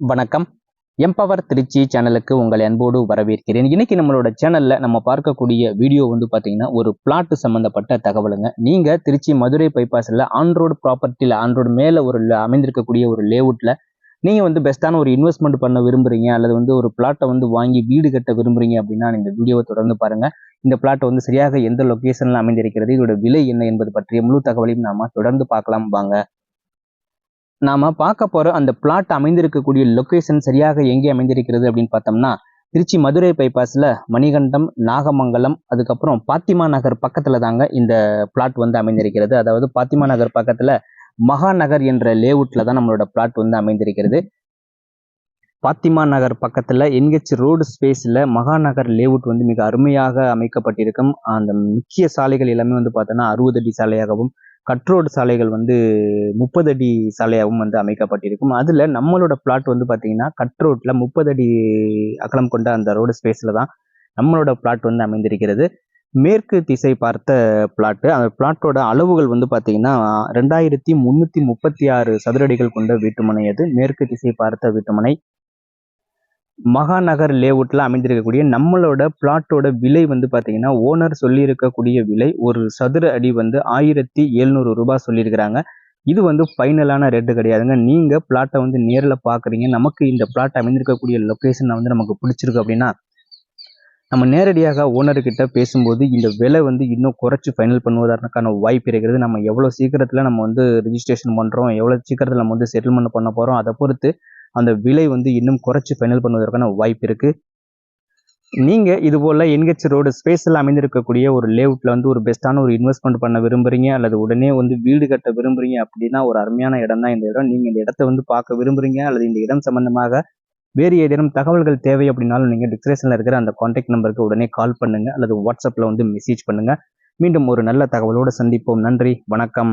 வணக்கம். எம்பவர் திருச்சி சேனலுக்கு உங்களை அன்போடு வரவேற்கிறேன். இன்னைக்கு நம்மளோட சேனல்ல நம்ம பார்க்கக்கூடிய வீடியோ வந்து பாத்தீங்கன்னா ஒரு பிளாட் சம்பந்தப்பட்ட தகவலுங்க. நீங்க திருச்சி மதுரை பைபாஸ்ல ஆன்ரோடு ப்ராப்பர்ட்டியில் ஆன்ரோடு மேல ஒரு அமைந்திருக்கக்கூடிய ஒரு லேஅவுட்ல நீங்க வந்து பெஸ்ட்டான ஒரு இன்வெஸ்ட்மெண்ட் பண்ண விரும்புறீங்க அல்லது வந்து ஒரு பிளாட்டை வந்து வாங்கி வீடு கட்ட விரும்புறீங்க அப்படின்னா இந்த வீடியோவை தொடர்ந்து பாருங்க. இந்த பிளாட் வந்து சரியாக எந்த லொக்கேஷனில் அமைந்திருக்கிறது இதோட விலை என்ன என்பது பற்றிய முழு தகவலையும் நாம தொடர்ந்து பார்க்கலாம். வாங்க. நாம் பார்க்க போகிற அந்த பிளாட் அமைந்திருக்கக்கூடிய லொக்கேஷன் சரியாக எங்கே அமைந்திருக்கிறது அப்படின்னு பார்த்தோம்னா திருச்சி மதுரை பைபாஸில் மணிகண்டம் நாகமங்கலம் அதுக்கப்புறம் பாத்திமா நகர் பக்கத்தில் தாங்க இந்த பிளாட் வந்து அமைந்திருக்கிறது. அதாவது பாத்திமா நகர் பக்கத்தில் மகாநகர் என்ற லேவுட்டில் தான் நம்மளோட பிளாட் வந்து அமைந்திருக்கிறது. பாத்திமா நகர் பக்கத்தில் என்ஹெச் ரோடு ஸ்பேஸில் மகாநகர் லேஅவுட் வந்து மிக அருமையாக அமைக்கப்பட்டிருக்கும். அந்த முக்கிய சாலைகள் எல்லாமே வந்து பார்த்தோன்னா அறுபது அடி சாலையாகவும் கட்ரோடு சாலைகள் வந்து முப்பது அடி சாலையாகவும் வந்து அமைக்கப்பட்டிருக்கும். அதில் நம்மளோட பிளாட் வந்து பார்த்திங்கன்னா கட்ரோட்டில் முப்பது அடி அகலம் கொண்ட அந்த ரோடு ஸ்பேஸில் தான் நம்மளோட பிளாட் வந்து அமைந்திருக்கிறது. மேற்கு திசை பார்த்த பிளாட்டு அந்த பிளாட்டோட அளவுகள் வந்து பார்த்திங்கன்னா ரெண்டாயிரத்தி முந்நூற்றி முப்பத்தி ஆறு சதுரடிகள் கொண்ட வீட்டுமனை அது. மேற்கு திசை பார்த்த வீட்டுமனை மகாநகர் லேஅவுட்ல அமைந்திருக்கக்கூடிய நம்மளோட பிளாட்டோட விலை வந்து பாத்தீங்கன்னா ஓனர் சொல்லியிருக்கக்கூடிய விலை ஒரு சதுர அடி வந்து ஆயிரத்தி எழுநூறு ரூபாய் சொல்லியிருக்கிறாங்க. இது வந்து ஃபைனலான ரேட்டு கிடையாதுங்க. நீங்க பிளாட்டை வந்து நேரில் பார்க்குறீங்க நமக்கு இந்த பிளாட் அமைந்திருக்கக்கூடிய லொக்கேஷன் வந்து நமக்கு பிடிச்சிருக்கு அப்படின்னா நம்ம நேரடியாக ஓனர்கிட்ட பேசும்போது இந்த விலை வந்து இன்னும் குறைச்சி ஃபைனல் பண்ணுவதற்கான வாய்ப்பு இருக்கிறது. நம்ம எவ்வளோ சீக்கிரத்தில் நம்ம வந்து ரிஜிஸ்ட்ரேஷன் பண்ணுறோம் எவ்வளோ சீக்கிரத்தில் நம்ம வந்து செட்டில்மெண்ட் பண்ண போகிறோம் அதை பொறுத்து அந்த விலை வந்து இன்னும் குறைச்சி ஃபைனல் பண்ணுவதற்கான வாய்ப்பு இருக்கு. நீங்க இது போல என்ஹெச் ரோடு ஸ்பேஸில் அமைந்திருக்கக்கூடிய ஒரு லேஅவுட்ல வந்து ஒரு பெஸ்ட்டான ஒரு இன்வெஸ்ட்மெண்ட் பண்ண விரும்புறீங்க அல்லது உடனே வந்து வீடு கட்ட விரும்புறீங்க அப்படின்னா ஒரு அருமையான இடம் தான் இந்த இடம். நீங்க இந்த இடத்த வந்து பார்க்க விரும்புறீங்க அல்லது இந்த இடம் சம்பந்தமாக வேறு ஏதேனும் தகவல்கள் தேவை அப்படின்னாலும் நீங்க டிஸ்கிரிப்ஷன்ல இருக்கிற அந்த காண்டாக்ட் நம்பருக்கு உடனே கால் பண்ணுங்க அல்லது வாட்ஸ்அப்ல வந்து மெசேஜ் பண்ணுங்க. மீண்டும் ஒரு நல்ல தகவலோடு சந்திப்போம். நன்றி வணக்கம்.